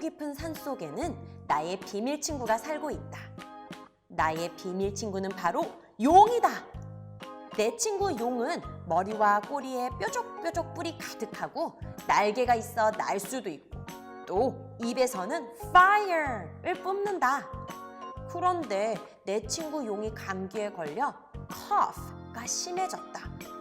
깊은 산 속에는 나의 비밀 친구가 살고 있다. 나의 비밀 친구는 바로 용이다. 내 친구 용은 머리와 꼬리에 뾰족뾰족 뿔이 가득하고 날개가 있어 날 수도 있고 또 입에서는 fire를 뿜는다. 그런데 내 친구 용이 감기에 걸려 cough가 심해졌다.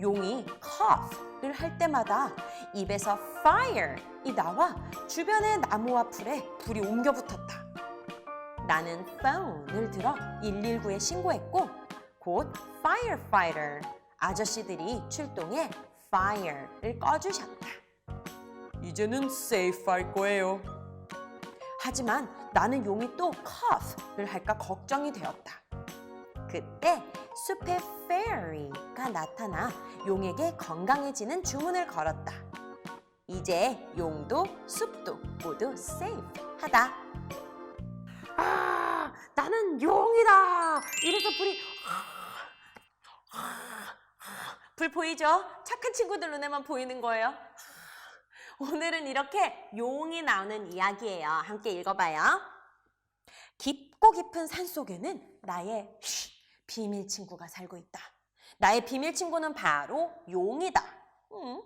용이 cough를 할 때마다 입에서 fire이 나와 주변의 나무와 풀에 불이 옮겨 붙었다. 나는 phone을 들어 119에 신고했고 곧 firefighter 아저씨들이 출동해 fire를 꺼주셨다. 이제는 safe 할 거예요. 하지만 나는 용이 또 cough를 할까 걱정이 되었다. 그때 숲의 fairy가 나타나 용에게 건강해지는 주문을 걸었다. 이제 용도 숲도 모두 safe하다. 아, 나는 용이다. 이래서 불이 불 보이죠? 착한 친구들 눈에만 보이는 거예요. 오늘은 이렇게 용이 나오는 이야기예요. 함께 읽어봐요. 깊고 깊은 산 속에는 나의 비밀 친구가 살고 있다. 나의 비밀 친구는 바로 용이다. 음.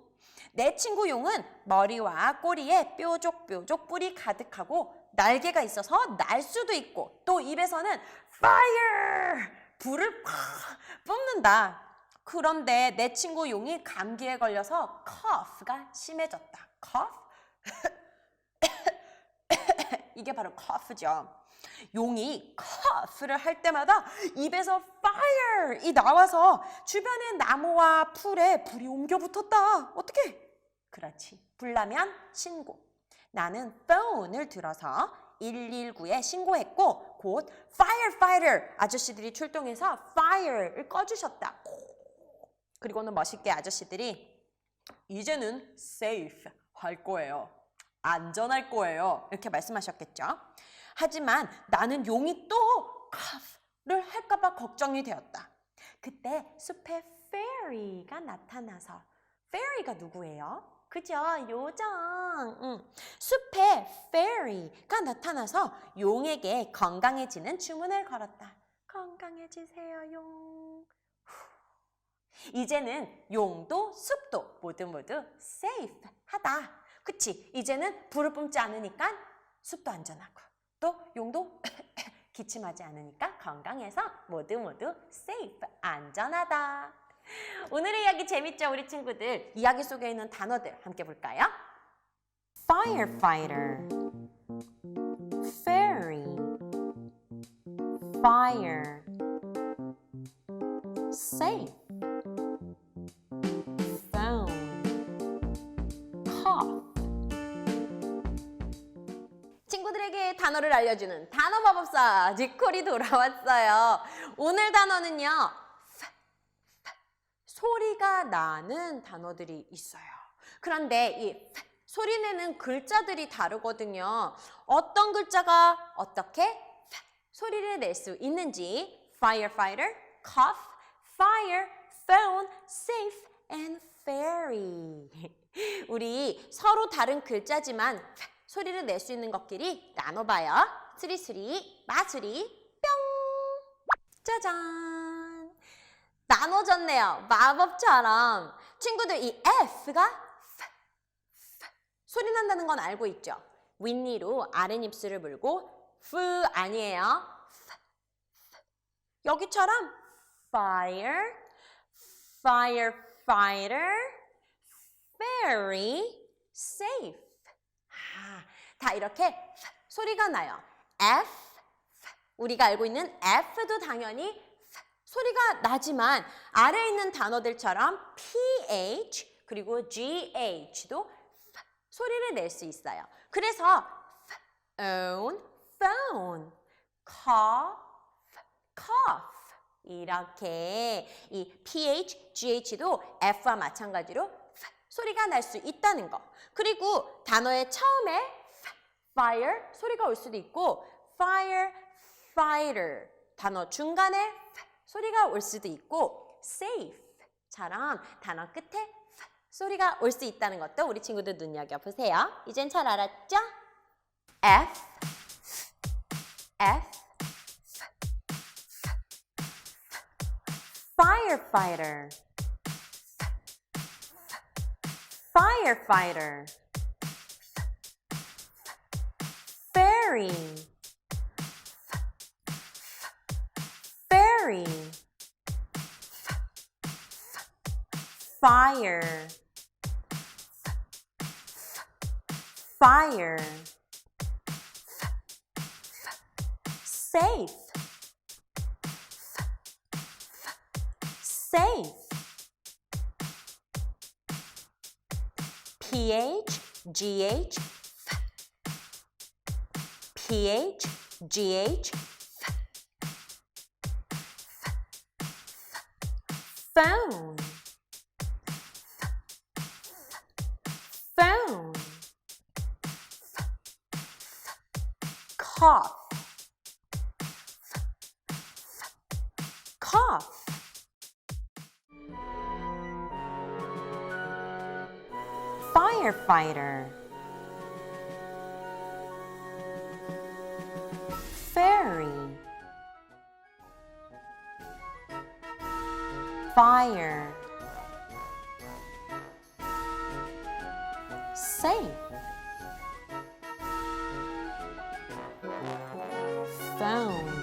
내 친구 용은 머리와 꼬리에 뾰족뾰족 뿔이 가득하고 날개가 있어서 날 수도 있고 또 입에서는 fire 불을 팍 뿜는다. 그런데 내 친구 용이 감기에 걸려서 cough가 심해졌다. cough? 이게 바로 cough죠. 용이 cough 를 할 때마다 입에서 fire이 나와서 주변의 나무와 풀에 불이 옮겨 붙었다. 어떻게? 그렇지. 불나면 신고. 나는 phone을 들어서 119에 신고했고 곧 firefighter 아저씨들이 출동해서 fire를 꺼주셨다. 그리고는 멋있게 아저씨들이 이제는 safe 할 거예요. 안전할 거예요. 이렇게 말씀하셨겠죠. 하지만 나는 용이 또 를 할까봐 걱정이 되었다. 그때 숲에 fairy가 나타나서 fairy가 누구예요? 그죠? 요정. 응. 숲에 fairy가 나타나서 용에게 건강해지는 주문을 걸었다. 건강해지세요, 용. 후. 이제는 용도 숲도 모두 모두 safe하다. 그치? 이제는 불을 뿜지 않으니까 숲도 안전하고 또 용도 기침하지 않으니까 건강해서 모두 모두 safe 안전하다. 오늘의 이야기 재밌죠, 우리 친구들? 이야기 속에 있는 단어들 함께 볼까요? firefighter, fairy, fire, safe, 단어를 알려주는 단어 마법사 지콜이 돌아왔어요. 오늘 단어는요. 소리가 나는 단어들이 있어요. 그런데 이 소리 내는 글자들이 다르거든요. 어떤 글자가 어떻게 소리를 낼 수 있는지 firefighter, cough, fire, phone, safe, and fairy. 우리 서로 다른 글자지만 소리를 낼 수 있는 것끼리 나눠봐요. 스리스리, 마수리, 뿅! 짜잔! 나눠졌네요. 마법처럼. 친구들 이 F가 소리 난다는 건 알고 있죠? 윗니로 아랫입술을 물고 F 아니에요. 여기처럼 fire, firefighter, fairy, safe. 아, 다 이렇게 소리가 나요. F, 우리가 알고 있는 F도 당연히 소리가 나지만 아래에 있는 단어들처럼 PH 그리고 GH도 소리를 낼 수 있어요. 그래서 own, phone, cough, cough 이렇게 이 PH, GH도 F와 마찬가지로 소리가 날 수 있다는 거. 그리고 단어의 처음에 fire 소리가 올 수도 있고 fire, fighter 단어 중간에 소리가 올 수도 있고 safe 처럼 단어 끝에 소리가 올 수 있다는 것도 우리 친구들 눈여겨 보세요. 이젠 잘 알았죠? F, F, firefighter, firefighter, ferry, ferry, fire, fire, safe, safe, ph, gh, ph, gh, phone, phone, cough, cough. Firefighter. Fairy. Fire. Safe. Phone.